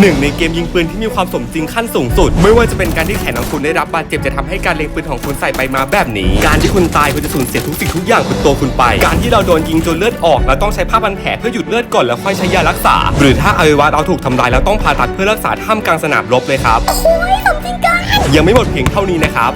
หนึ่งในเกมยิงปืนที่มีความสมจริงขั้นสูงสุด ไม่ว่าจะเป็นการที่แขนของคุณได้รับบาดเจ็บจะทำให้การเล็งปืนของคุณใส่ไปมาแบบนี้ การที่คุณตายคุณจะสูญเสียทุกสิ่งทุกอย่างบนตัวคุณไป การที่เราโดนยิงจนเลือดออกเราต้องใช้ผ้าพันแผลเพื่อหยุดเลือดก่อนแล้วค่อยใช้ยารักษา หรือถ้าอวัยวะเราถูกทำลายแล้วต้องผ่าตัดเพื่อรักษาท่ามกลางสนามรบเลยครับโอ้ยสมจริงเกันยังไม่หมดเพียงเท่านี้นะครับ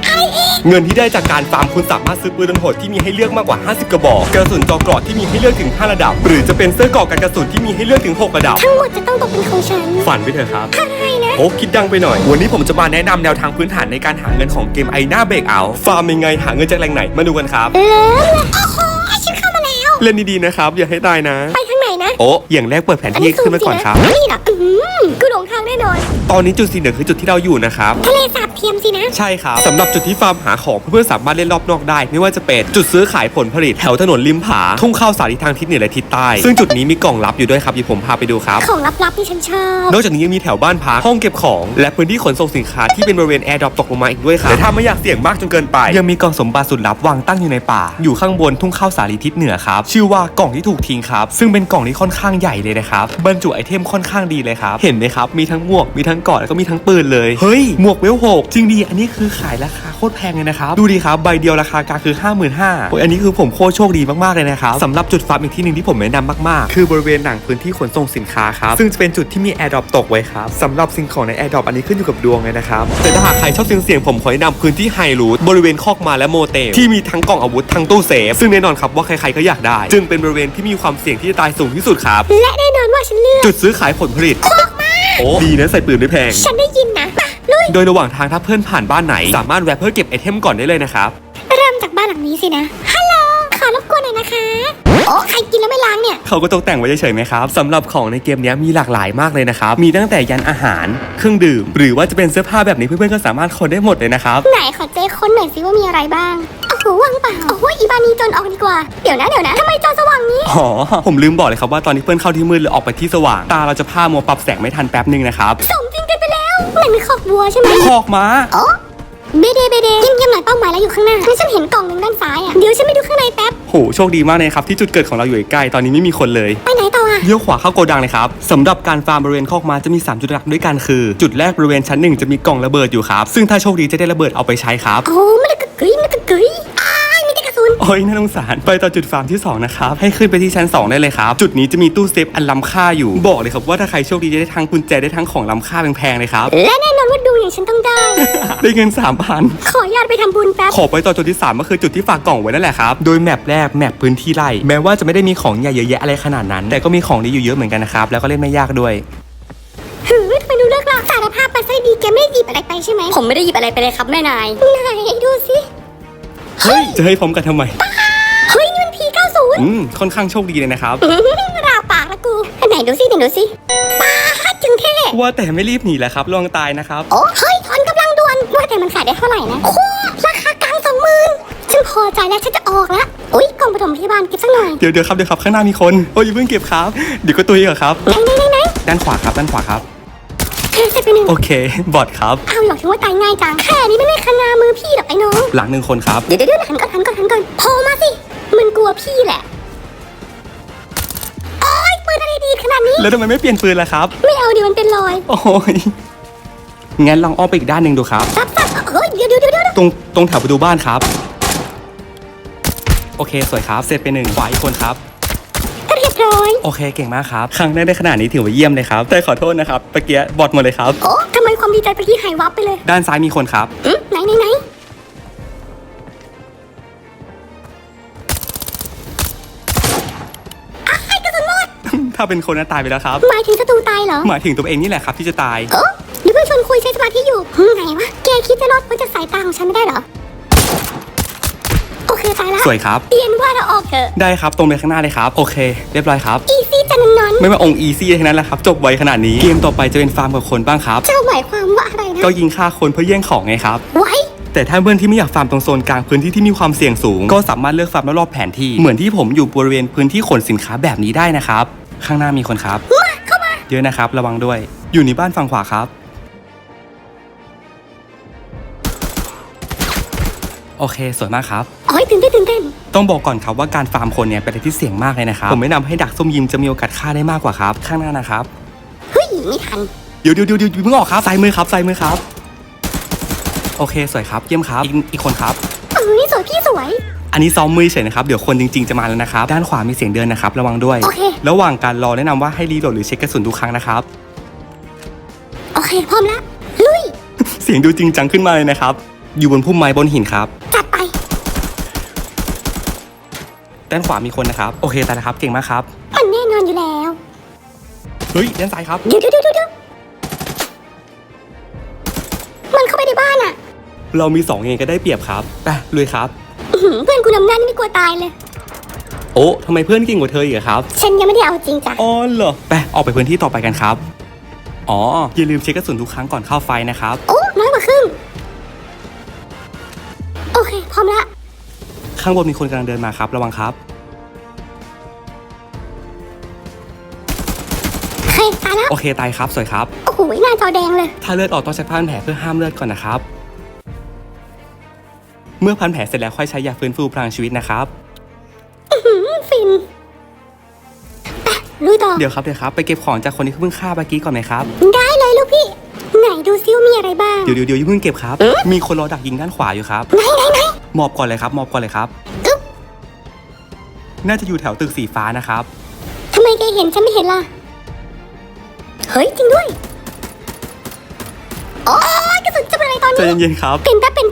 เงินที่ได้จากการฟาร์มคุณสามารถซื้อปืนโหดที่มีให้เลือกมากกว่า 50 กระบอก กระสุนจอเกราะที่มีให้เลือกถึง 5 ระดับ หรือจะเป็นเสื้อเกราะกันกระสุนที่มีให้เลือกถึง 6 ระดับ ทั้งหมดจะต้องตกเป็นของฉัน ฝันไปเถอะครับอะไรนะโอ้คิดดังไปหน่อย วันนี้ผมจะมาแนะนำแนวทางพื้นฐานในการหาเงินของเกมไอหน้าเบรกเอาฟาร์มยังไงหาเงินจากแหล่งไหนมาดูกันครับเออโอ้โหฉันเข้ามาแล้ว เล่นดีๆนะครับ อย่าให้ตายนะ ไปทางไหนนะ โอ้อย่างแรกเปิดแผนอันที่นี้สูขึ้งนจมาริก่อนงครับนะนี่เหรออืมกูหลงทางแน่นอน ตอนนี้จุดสีเหลืองคือจุดที่เราอยู่นะครับทะเลสาบเทียมสินะ ใช่ครับสำหรับจุดที่ฟาร์มหาของเพื่อนๆสามารถเล่นรอบนอกได้ ไม่ว่าจะเป็นจุดซื้อขายผลผลิตแถวถนนริมผา ทุ่งข้าวสาลีทางทิศเหนือและทิศใต้ ซึ่งจุดนี้มีกล่องลับอยู่ด้วยครับเดี๋ยวผมพาไปดูครับ ของลับๆที่ฉันชอบ นอกจากนี้ยังมีแถวบ้านพักห้องเก็บของ และพื้นที่ขนส่งสินค้าที่เป็นบริเวณแอร์ดรอปตกลงมาอีกด้วยครับแต่ถ้าไม่อยากเสี่ยงมากจนเกินไป ยังมีกล่องสมบัติสุดลับวางตั้งอยู่ในป่า อยู่ข้างบนทุ่งข้าวสาลีทิศเหนือครับชื่อว่ากล่องที่ถูกทิ้งครับซึ่งเป็นกล่องที่ค่อนข้างใหญ่เลยนะครับบรรจุไอเทมค่อนข้างดีเลยครับเห็นไหมครับมีทั้งหมวกมีทั้งเกราะแล้วก็มีทั้งปืนเลยเฮ้ยหมวกเวลหกจริงดีอันนี้คือขายราคาโคตรแพงเลยนะครับ ดูดีครับใบเดียวราคากลางคือ 5 5 0 0 0โอ้ยอันนี้คือผมโคตรโชคดีมากๆเลยนะครับสำหรับจุดฟาร์มอีกที่หนึ่งที่ผมแนะนำมากๆ คือบริเวณหนังพื้นที่ขนส่งสินค้าครับซึ่งจะเป็นจุดที่มีแอร์ดรอปตกไว้ครับสำหรับสิ่งของในแอร์ดรอปอันนี้ขึ้นอยู่กับดวงเลยนะครับแต่ถ้าหากใครชอบเสียงๆผมขอแนะนำพื้นที่ไฮรูทบริเวณคอกมาและโมเตลที่มีทั้งกล่องอาวุธทั้งตู้เซฟซึ่งแน่นอนครับว่าใครๆก็อยากได้ จึงเป็นบริเวณที่มีความเสี่ยงที่จะตายสูงที่สุดครับและแน่นอนว่าฉันเลือกจุดซื้อขายผลผลิตโอ้ดีนะใส่ปืนไม่แพง ฉันได้ยินนะมาลุ ยโดยระหว่างทางถ้าเพื่อนผ่านบ้านไหน สามารถแวะเพื่อเก็บไอเทมก่อนได้เลยนะครับ เริ่มจากบ้านหลังนี้สินะ ฮัลโหล ขอรบกวนหน่อยนะคะ โอ้ใครกินแล้วไม่ล้างเนี่ย เขาก็ตกแต่งไว้เฉยๆไหมครับสำหรับของในเกมเนี้ยมีหลากหลายมากเลยนะครับ มีตั้งแต่ยันอาหาร เครื่องดื่ม หรือว่าจะเป็นเสื้อผ้าแบบนี้เพื่อนๆก็สามารถคนได้หมดเลยนะครับ ไหนขอเจ๊ค้นหน่อยสิว่ามีอะไรบ้าง โอ้โหว่างเปล่า โอ้โหอีบานีจนออกดีกว่า เดี๋ยวนะเดี๋ยวนะทำไมจอสว่างนี้ อ๋อ ผมลืมบอกเลยครับว่าตอนที่เพื่อนเข้าที่มืดหรือออกไปที่สว่าง ตาเราจะพร่ามัวปรับแสงไม่ทันแป๊บหนึ่งนะครับ สม จริงกันไปแล้วนั่นมันคอกวัวใช่ไหมคอกม้าโอ้เบเดเบเดเยี่ยมๆหน่อยเป้าหมายแล้วอยู่ข้างหน้างั้นฉันเห็นกล่องหนึ่งด้านซ้ายอะ เดี๋ยวฉันไปดูข้างในแป๊บ โห โชคดีมากเลยครับที่จุดเกิดของเราอยู่ใกล้ๆตอนนี้ไม่มีคนเลย ไปไหนต่ออะ เลี้ยวขวาเข้าโกดังเลยครับสำหรับการฟาร์มบริเวณคอกม้าจะมี 3 จุดหลักด้วยกันคือ จุดแรกบริเวณชั้นหนึ่งจะมีกล่องระเบิดอยู่ครับ ซึ่งถ้าโชคดีจะได้ระเบิดเอาไปใช้ครับ โอ้ไม่ได้กระกึยไม่ได้กระกึย โอ้ยน่าสงสาร ไปต่อจุดฟาร์มที่ 2 นะครับ ให้ขึ้นไปที่ชั้น 2 ได้เลยครับ จุดนี้จะมีตู้เซฟอันล้ำค่าอยู่ บอกเลยครับว่าถ้าใครโชคดีจะได้ทั้งกุญแจได้ทั้งของล้ำค่าแพงๆเลยครับ และแน่นอนว่าดูอย่างฉันต้องได้ ได้เงิน3,000ขออนุญาตไปทำบุญแป๊บ ขอไปต่อจุดที่ 3 ก็คือจุดที่ฝากกล่องไว้นั่นแหละครับ โดยแมปแรกแมปพื้นที่ไร่ แม้ว่าจะไม่ได้มีของใหญ่เยอะแยะอะไรขนาดนั้น แต่ก็มีของดีอยู่เยอะเหมือนกันนะครับ แล้วก็เล่นไม่ยากด้วยหือทำไมดูเลิกลากสารภาพไปซะดีแกไม่ได้หยิบอะไรไปใช่ไหมผมไม่ได้หยิบอะไรไปเลยครับแม่นาย ไหนดูสิ เฮ้ยจะให้พร้อมกันทำไม เฮ้ยนี่มันพี90อืม ค่อนข้างโชคดีเลยนะครับอื้อราปากละกูไหนดูสิไหนดูสิปาดจึงเท่ว่าแต่ไม่รีบหนีแหละครับระวังตายนะครับ โอ้เฮ้ยถอนกำลังด่วนว่าแต่มันขายได้เท่าไหร่นะโคตรราคากลางสองหมื่นฉันพอใจแล้วฉันจะออกละอุ้ยกล่องปฐมพยาบาลเก็บสักหน่อยเดี๋ยวเดี๋ยวครับเดี๋ยวครับข้างหน้ามีคน โอ้ยอย่าเพิ่งเก็บครับ เดี๋ยวก็ตุยเหรอครับ ไหนไหนไหนไหนด้านขวาครับด้านขวาครับเฮ้ยเสร็จไปหนึ่งโอเค บอดครับ เอาหรอกถึงว่าตายง่ายจังแค่นี้ไม่ได้ขนามื หลังหนึ่งคนครับเดี๋ยวเดี๋ยวเดี๋ยวหันก่อนหันก่อนหันก่อนโผล่มาสิ มันกลัวพี่แหละโอ้ยปืนอะไรดีขนาดนี้ แล้วทำไมไม่เปลี่ยนปืนล่ะครับ ไม่เอาดิมันเป็นรอยโอ้ยงั้นลองอ้อมไปอีกด้านหนึ่งดูครับ ซับซับเฮ้ยเดี๋ยวเดี๋ยวเดี๋ยวเดี๋ยวตรงตรงแถวประตูบ้านครับ โอเคสวยครับ เสร็จไปหนึ่งขวาอีกคนครับ เรียบร้อย โอเคเก่งมากครับ ครั้งแรกได้ขนาดนี้ถือว่าเยี่ยมเลยครับแต่ขอโทษนะครับเมื่อกี้บอดหมดเลยครับ โอ้ทำไมความดีใจตะกี้หายวับไปเลย ด้านซ้ายมีคนครับ อืมไหนไหนไหนาเป็นคนน่าตายไปแล้วครับ หมายถึงศัตรูตายเหรอ หมายถึงตัวเองนี่แหละครับที่จะตายเออเดี๋ยวเพื่อนชวนคุยใช้สมาธิอยู่หึไงวะ แกคิดจะรอดพ้นจากสายตาของฉันไม่ได้เหรอ โอเคตายละสวยครับเรียนว่าเราออกเถอะ ได้ครับตรงไปข้างหน้าเลยครับ โอเค เรียบร้อยครับ อีซี่จันนอนไม่ว่าองค์อีซี่ทั้งนั้นแหละครับ จบไวขนาดนี้ เกมต่อไปจะเป็นฟาร์มกับคนบ้างครับ เจ้าหมายความว่าอะไรนะ ก็ยิงฆ่าคนเพื่อแย่งของไงครับ ไว้ แต่ถ้าเพื่อนที่ไม่อยากฟาร์มตรงโซนกลางพื้นที่ที่มีความเสี่ยงสูง ก็สามารถเลือกฟาร์มรอบๆแผนที่ เหมือนที่ผมอยู่บริเวณพื้นที่ขนสินค้าแบบนี้ได้นะครับ ข้างหน้ามีคนครับมาเข้ามา เยอะนะครับ ระวังด้วย อยู่ในบ้านฝั่งขวาครับ โอเค สวยมากครับ โอ้ยตื่นเต้นตื่นเต้นต้องบอกก่อนครับว่าการฟาร์มคนเนี่ยเป็นอะไรที่เสี่ยงมากเลยนะครับ ผมแนะนำให้ดักส้มยิมจะมีโอกาสฆ่าได้มากกว่าครับ ข้างหน้านะครับ เฮ้ยไม่ทัน เดี๋ยวเดี๋ยวเดี๋ยวเดี๋ยวเพิ่งออกครับซ้ายมือครับซ้ายมือครับ โอเค สวยครับ เยี่ยมครับ อีกอีกคนครับ เอ้ยสวยพี่สวย อันนี้ซ้อมมือเฉยนะครับ เดี๋ยวคนจริงๆจะมาแล้วนะครับ ด้านขวามีเสียงเดินนะครับ ระวังด้วย โอเค ระหว่างการรอแนะนำว่าให้รีโหลดหรือเช็คกระสุนทุกครั้งนะครับ โอเค พร้อมแล้ว ลุย เสียงดูจริงจังขึ้นมาเลยนะครับ อยู่บนพุ่มไม้บนหินครับ จัดไป ด้านขวามีคนนะครับ โอเคตายแล้วครับ เก่งมากครับ มันแน่นอนอยู่แล้ว เฮ้ย ด้านซ้ายครับ เดี๋ยวเดี๋ยวเดี๋ยวเดี๋ยวมันเข้าไปในบ้านอะเรามี2เองก็ได้เปรียบครับ ไปลุยครับอื้อหือเพื่อ นกูนำหน้านี่ไม่กลัวตายเลย โอ้ทำไมเพื่อนเก่งกว่าเธออีกอะครับ ฉันยังไม่ได้เอาจริงจ้ะอ๋อเหรอ ไป ออกไปพื้นที่ต่อไปกันครับ อ๋อ อย่าลืมเช็คกระสุนทุกครั้งก่อนเข้าไฟนะครับ โอ้น้อยกว่าครึ่ง โอเค พร้อมละ ข้างบนมีคนกำลังเดินมาครับ ระวังครับโอเคตายแล้ว โอเค ตายครับ สวยครับ โอ้โหหน้าจอแดงเลย ถ้าเลือดออกต้องใช้ผ้าพันแผลเพื่อห้ามเลือดก่อนนะครับ เมื่อพันแผลเสร็จแล้วค่อยใช้ยาฟื้นฟูพลังชีวิตนะครับอื้อฟินไปลุยต่อ เดี๋ยวครับเดี๋ยวครับ ไปเก็บของจากคนที่เพิ่งฆ่าเมื่อกี้ก่อนไหมครับ ได้เลยลูกพี่ ไหนดูซิว่ามีอะไรบ้าง เดี๋ยวเดี๋ยวเดี๋ยวอย่าเพิ่งเก็บครับ มีคนรอดักยิงด้านขวาอยู่ครับไหนไหนไหนมอบก่อนเลยครับมอบก่อนเลยครับอึ๊บน่าจะอยู่แถวตึกสีฟ้านะครับ ทำไมแกเห็นฉันไม่เห็นล่ะ เฮ้ยจริงด้วย โอ้ยกระสุนจะเป็นอะไรตอนใจนี้ เย็นๆครับ เป็นแป๊บเป็น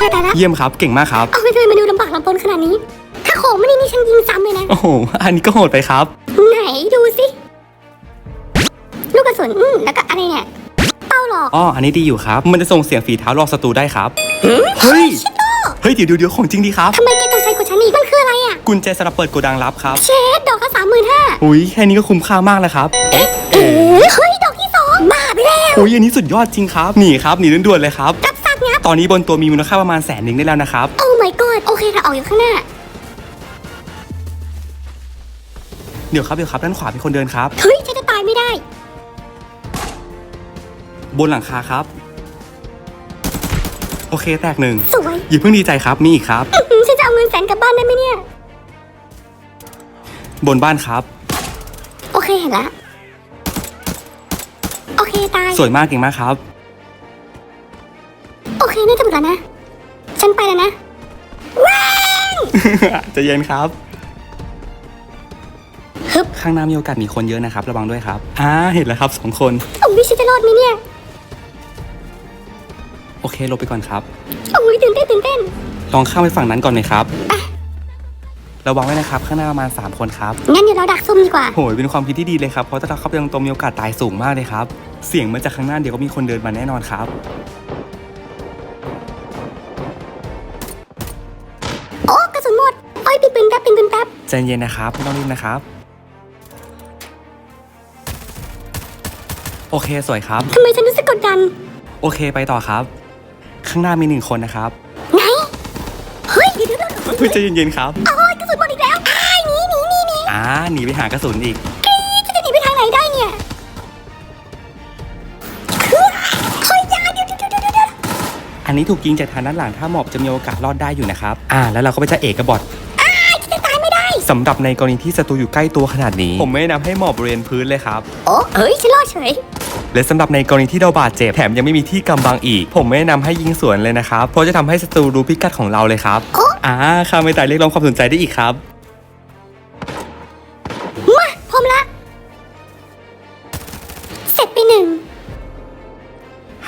โอเคตายแล้วเยี่ยมครับเก่งมากครับ เอาไปทำไมมาดูลำบากลำบนขนาดนี้ ถ้าของไม่ได้นี่ฉันยิงซ้ำเลยนะ โอ้โห อันนี้ก็โหดไปครับ ไหนดูสิ ลูกกระสุนอืมแล้วก็อะไรเนี่ย เป้าหลอกอ๋อ อันนี้ดีอยู่ครับ มันจะส่งเสียงฝีเท้าหลอกศัตรูได้ครับ เฮ้ย เฮ้ยเดี๋ยวเดี๋ยวเดี๋ยวของจริงดีครับ ทำไมแกตัวใช้กว่าฉันอีกมันคืออะไรอะ กุญแจสำหรับเปิดโกดังลับครับเชดดอกละสามหมื่นห้าอุ้ยแค่นี้ก็คุ้มค่ามากแล้วครับเอ๋เฮ้ยดอกที่สองบ้าไปแล้วอุ้ยอันนี้สุดยอดจริงครับหนีครับหนีด่วนๆเลยครับ รับซักงับ ตอนนี้บนตัวมีมูลค่าประมาณแสนหนึ่งได้แล้วนะครับ โอ้ my god โอเคค่ะออกอยู่ข้างหน้า เดี๋ยวครับเดี๋ยวครับด้านขวามีคนเดินครับ เฮ้ยฉันจะตายไม่ได้ บนหลังคาครับ โอเคแตกหนึ่งสวยอย่าเพิ่งดีใจครับมีอีกครับ อื้อหือฉันจะเอาเงินแสนกลับบ้านได้ไหมเนี่ย บนบ้านครับ โอเคเห็นละ โอเคตาย สวยมากเก่งมากครับ แล้วนะ ฉันไปแล้วนะว้าวใจะเย็นครับ ฮึบข้างหน้ามีโอกาสมีคนเยอะนะครับ ระวังด้วยครับอ่าเห็นแล้วครับสองคน โอ้ยฉันจะรอดไหมเนี่ยโอเคหลบไปก่อนครับ โอ้ยตื่นเต้นตื่นเต้นลองข้ามไปฝั่งนั้นก่อนไหมครับระวังไว้นะครับ ข้างหน้าประมาณ3คนครับ งั้นเดี๋ยวเราดักซุ่มดีกว่า โหยเป็นความคิดที่ดีเลยครับ เพราะถ้าเราเข้าไปตรงๆมีโอกาสตายสูงมากเลยครับ เสียงมาจากข้างหน้าเดี๋ยวก็มีคนเดินมาแน่นอนครับ ใจเย็นนะครับไม่ต้องรีบนะครับ โอเคสวยครับ ทำไมฉันรู้สึกกดดัน โอเคไปต่อครับ ข้างหน้ามีหนึ่งคนนะครับไหนเฮ้ยเดี๋ยวเดี๋ยวเดี๋ยวเฮ้ยใจเย็นๆครับโอ้ยกระสุนหมดอีกแล้วอ้ายหนีหนีหนีหนีอ่าหนีไปหากระสุนอีก ฉันจะหนีไปทางไหนได้เนี่ยเฮ้ยอยาเดี๋ยวเดี๋ยวเดี๋ยวเดี๋ยวเดี๋ยวอันนี้ถูกยิงจากทางด้านหลังถ้าหมอบจะมีโอกาสรอดได้อยู่นะครับ อ่า แล้วเราก็ไปจะเอกกระบอด สำหรับในกรณีที่ศัตรูอยู่ใกล้ตัวขนาดนี้ ผมไม่แนะนำให้หมอบบริเวณพื้นเลยครับโอ้เฮ้ยฉันรอดเฉยและสำหรับในกรณีที่เราบาดเจ็บแถมยังไม่มีที่กำบังอีก ผมไม่แนะนำให้ยิงสวนเลยนะครับเพราะจะทำให้ศัตรูรู้พิกัดของเราเลยครับโอ้อ่าข้าไม่ตายเรียกร้องความสนใจได้อีกครับมาพร้อมละเสร็จไปหนึ่ง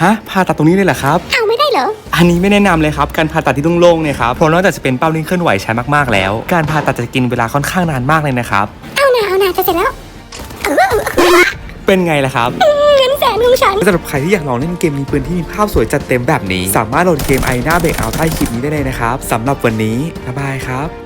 ฮะผ่าตัดตรงนี้เลยเหรอครับเอาไม่ได้ เหรอ อันนี้ไม่แนะนำเลยครับ การผ่าตัดที่โล่งๆเนี่ยครับ เพราะนอกจากจะเป็นเป้านิ่งเคลื่อนไหวช้ามากๆแล้ว การผ่าตัดจะกินเวลาค่อนข้างนานมากเลยนะครับ เอาหนาเอาหนาจะเสร็จแล้วเออเออเออเป็นไงล่ะครับ เงินแสนของฉัน สำหรับใครที่อยากลองเล่นเกมมีปืนที่มีภาพสวยจัดเต็มแบบนี้ สามารถโหลดเกมไอหน้าเบรกเอาใต้คลิปนี้ได้เลยนะครับสำหรับวันนี้บ๊ายบายครับ